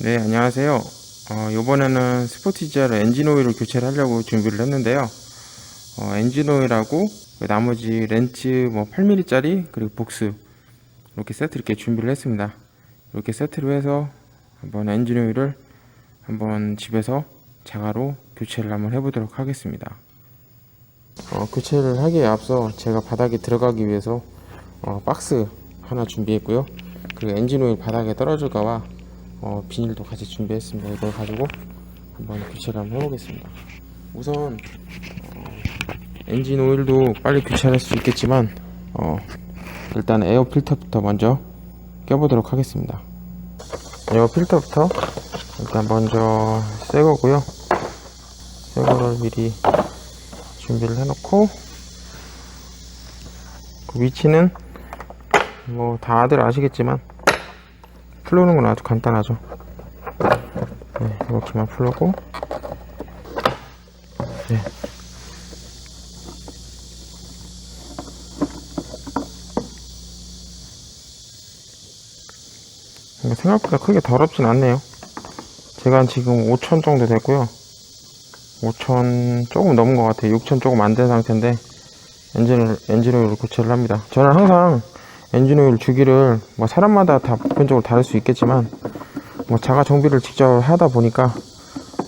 네, 안녕하세요. 어, 이번에는 스포티지아를 엔진 오일을 교체를 하려고 준비를 했는데요. 어, 엔진 오일하고 그 나머지 렌치 뭐 8mm짜리 그리고 복스 이렇게 세트 이렇게 준비를 했습니다. 이렇게 세트로 해서 한번 엔진 오일을 한번 집에서 자가로 교체를 한번 해보도록 하겠습니다. 어, 교체를 하기에 앞서 제가 바닥에 들어가기 위해서 어, 박스 하나 준비했고요. 그리고 엔진 오일 바닥에 떨어질까봐 어, 비닐도 같이 준비했습니다. 이걸 가지고 한번 교체를 한번 해보겠습니다. 우선 어, 엔진 오일도 빨리 교체할 수 있겠지만 어, 일단 에어 필터부터 먼저 껴보도록 하겠습니다. 에어 필터부터 일단 먼저 새 거고요. 새 거를 미리 준비를 해놓고 그 위치는 뭐 다들 아시겠지만 풀르는 건 아주 간단하죠. 네, 이렇게만 풀고 네. 이거 생각보다 크게 더럽진 않네요. 제가 한 지금 5천 정도 됐고요. 5천 조금 넘은 것 같아요. 6천 조금 안 된 상태인데 엔진을 엔진 오일을 교체를 합니다. 저는 항상 엔진 오일 주기를 뭐 사람마다 다 보편적으로 다를 수 있겠지만 뭐 자가 정비를 직접 하다 보니까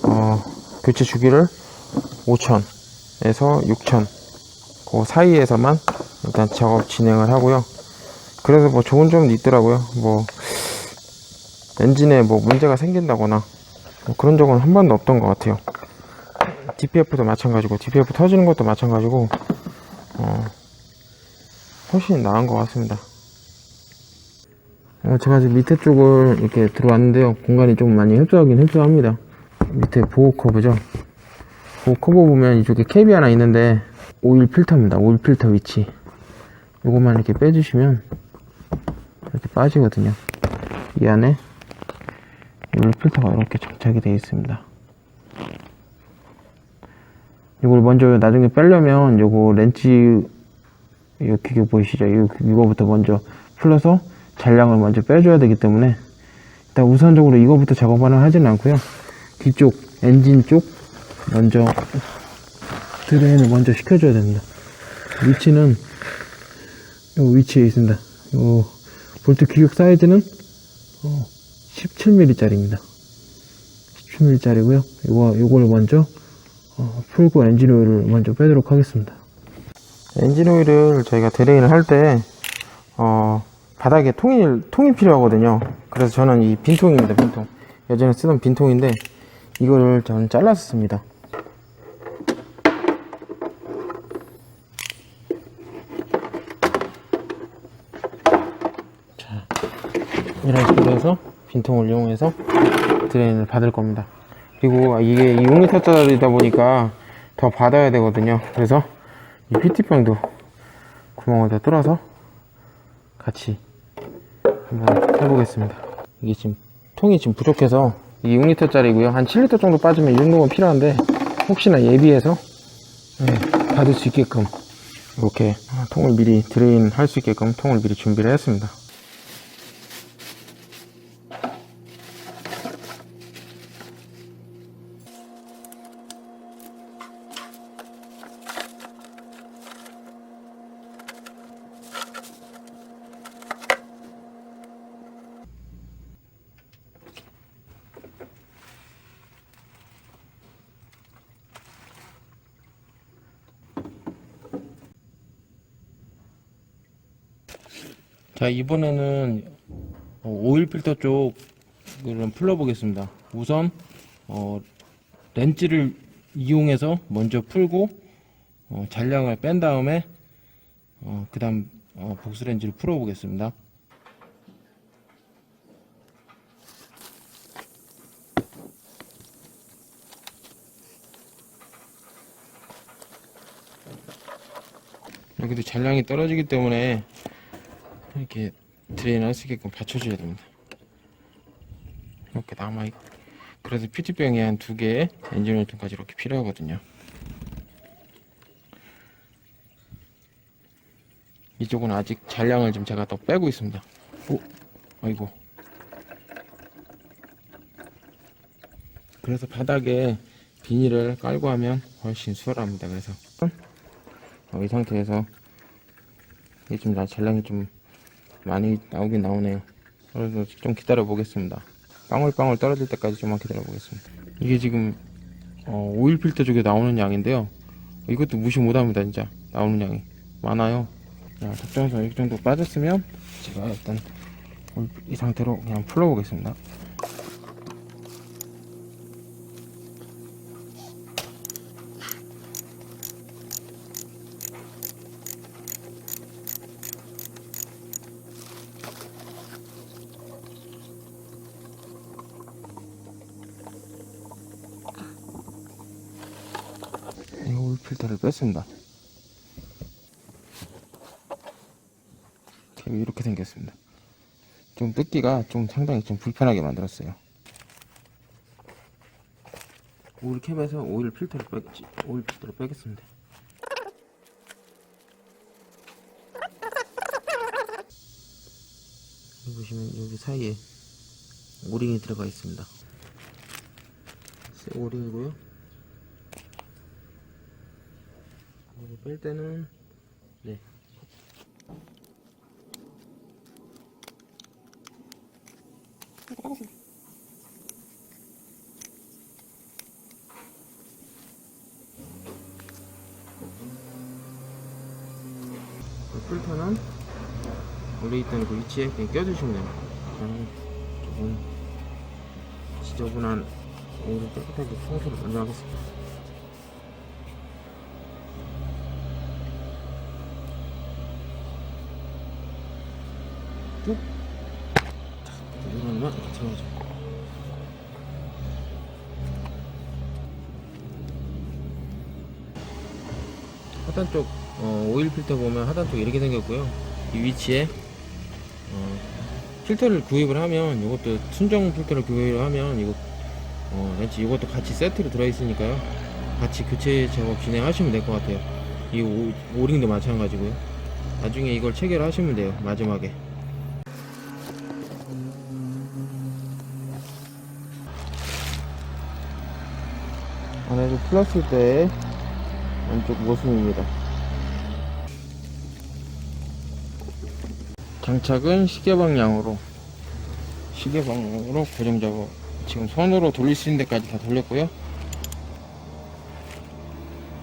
어, 교체 주기를 5천에서 6천 그 사이에서만 일단 작업 진행을 하고요. 그래서 뭐 좋은 점도 있더라고요. 뭐 엔진에 뭐 문제가 생긴다거나 뭐 그런 적은 한 번도 없던 것 같아요. DPF도 마찬가지고 DPF 터지는 것도 마찬가지고 어, 훨씬 나은 것 같습니다. 어, 제가 지금 밑에 쪽을 이렇게 들어왔는데요. 공간이 좀 많이 협소하긴 협소합니다. 밑에 보호 커브죠. 보호 커브 보면 이쪽에 캡이 하나 있는데 오일 필터입니다. 오일 필터 위치. 요것만 이렇게 빼주시면 이렇게 빠지거든요. 이 안에 오일 필터가 이렇게 장착이 되어 있습니다. 이걸 먼저 나중에 빼려면 요거 렌치 이 기계 보이시죠? 이- 이거부터 먼저 풀러서 잔량을 먼저 빼줘야 되기 때문에 일단 우선적으로 이거부터 작업을 하지는 않고요. 뒤쪽 엔진 쪽 먼저 드레인을 먼저 시켜줘야 됩니다. 위치는 요 위치에 있습니다. 요 볼트 규격 사이즈는 17mm짜리입니다. 17mm짜리고요. 이거 요걸 먼저 어, 풀고 엔진 오일을 먼저 빼도록 하겠습니다. 엔진 오일을 저희가 드레인을 할때 어, 바닥에 통이 통이 필요하거든요. 그래서 저는 이 빈통입니다. 빈통. 예전에 쓰던 빈통인데 이거를 저는 잘랐습니다. 자, 이런 식으로 해서 빈통을 이용해서 드레인을 받을 겁니다. 그리고 이게 6리터짜리다 보니까 더 받아야 되거든요. 그래서 이 PT병도 구멍을 다 뚫어서 같이 한번 해보겠습니다. 이게 지금 통이 지금 부족해서 이게 6리터 짜리고요. 한 7리터 정도 빠지면 이 정도면 필요한데 혹시나 예비해서 네, 받을 수 있게끔 이렇게 통을 미리 드레인 할 수 있게끔 통을 미리 준비를 했습니다. 자 이번에는 어, 오일 필터 쪽을 풀어보겠습니다. 우선 어, 렌즈를 이용해서 먼저 풀고 어, 잔량을 뺀 다음에 어, 그 다음 어, 복수 렌즈를 풀어보겠습니다. 여기도 잔량이 떨어지기 때문에 이렇게 드레인 할수 있게끔 받쳐줘야 됩니다. 이렇게 남아있고. 그래서 퓨티병이 한 두 개, 엔진 오일통까지 이렇게 필요하거든요. 이쪽은 아직 잔량을 좀 제가 더 빼고 있습니다. 오, 아이고. 그래서 바닥에 비닐을 깔고 하면 훨씬 수월합니다. 그래서 어, 이 상태에서 이게 좀 나- 잔량이 좀 많이 나오긴 나오네요. 그래서 좀 기다려 보겠습니다. 방울방울 떨어질 때까지 좀만 기다려 보겠습니다. 이게 지금 어, 오일 필터 쪽에 나오는 양인데요. 이것도 무시 못합니다, 진짜 나오는 양이 많아요. 자, 적정선 이 정도 빠졌으면 제가 일단 이 상태로 그냥 풀어보겠습니다. 이 오일 필터를 뺐습니다. 캡이 이렇게 생겼습니다. 좀 뜯기가 좀 상당히 좀 불편하게 만들었어요. 오일 캡에서 오일 필터를 빼겠지. 오일 필터를 빼겠습니다. 보시면 여기 사이에 오링이 들어가 있습니다. 새 오링이고요. 이거 뺄 때는 네. 그 필터는 원래 있던 그 위치에 그냥 껴주시면 됩니다. 저는 조금 지저분한 오일을 깨끗하게 청소를 먼저 하겠습니다. 쭉. 자, 이렇게 채워줘. 하단 쪽 어, 오일 필터 보면 하단 쪽 이렇게 생겼고요. 이 위치에 어, 필터를 구입을 하면 이것도 순정 필터를 구입을 하면 이거 어, 렌치 이것도 같이 세트로 들어 있으니까요. 같이 교체 작업 진행하시면 될 것 같아요. 이 오, 오링도 마찬가지고요. 나중에 이걸 체결하시면 돼요. 마지막에. 안에서 풀었을 때 안쪽 모습입니다. 장착은 시계 방향으로 시계 방향으로 고정 작업 지금 손으로 돌릴 수 있는 데까지 다 돌렸고요.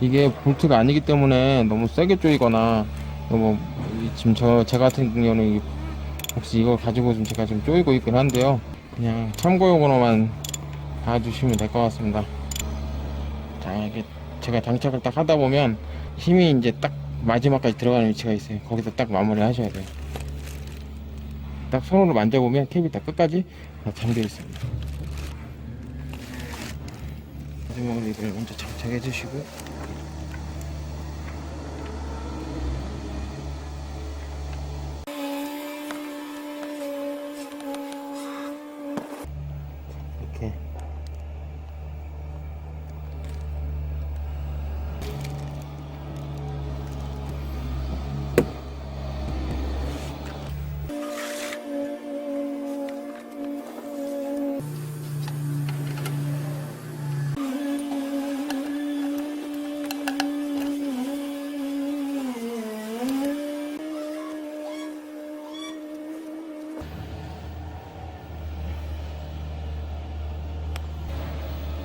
이게 볼트가 아니기 때문에 너무 세게 조이거나 너무 이- 지금 저 제 같은 경우는 이- 혹시 이걸 가지고 좀 제가 좀 조이고 있긴 한데요. 그냥 참고용으로만 봐주시면 될 것 같습니다. 자 이게 제가 장착을 딱 하다 보면 힘이 이제 딱 마지막까지 들어가는 위치가 있어요. 거기서 딱 마무리 하셔야 돼요. 딱 손으로 만져보면 캡이 다 끝까지 다 잠겨 있습니다. 마지막으로 이걸 먼저 장착해 주시고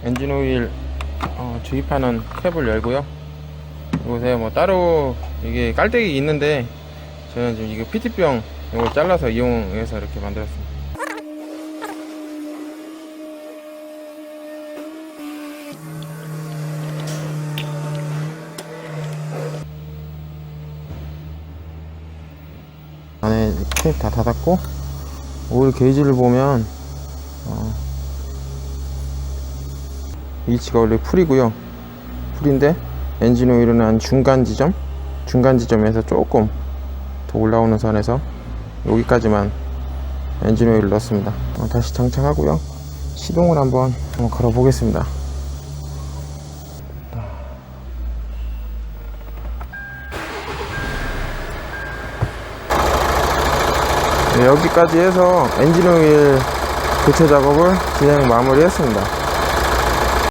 엔진 오일 어, 주입하는 캡을 열고요. 이곳에 뭐 따로 이게 깔때기 있는데 저는 지금 이거 PT병 이걸 잘라서 이용해서 이렇게 만들었습니다. 안에 캡 다 닫았고 오일 게이지를 보면 어, 위치가 원래 풀이고요. 풀인데 엔진 오일은 한 중간 지점, 중간 지점에서 조금 더 올라오는 선에서 여기까지만 엔진 오일을 넣습니다. 어, 다시 장착하고요. 시동을 한번, 걸어 보겠습니다. 네, 여기까지 해서 엔진 오일 교체 작업을 진행 마무리했습니다.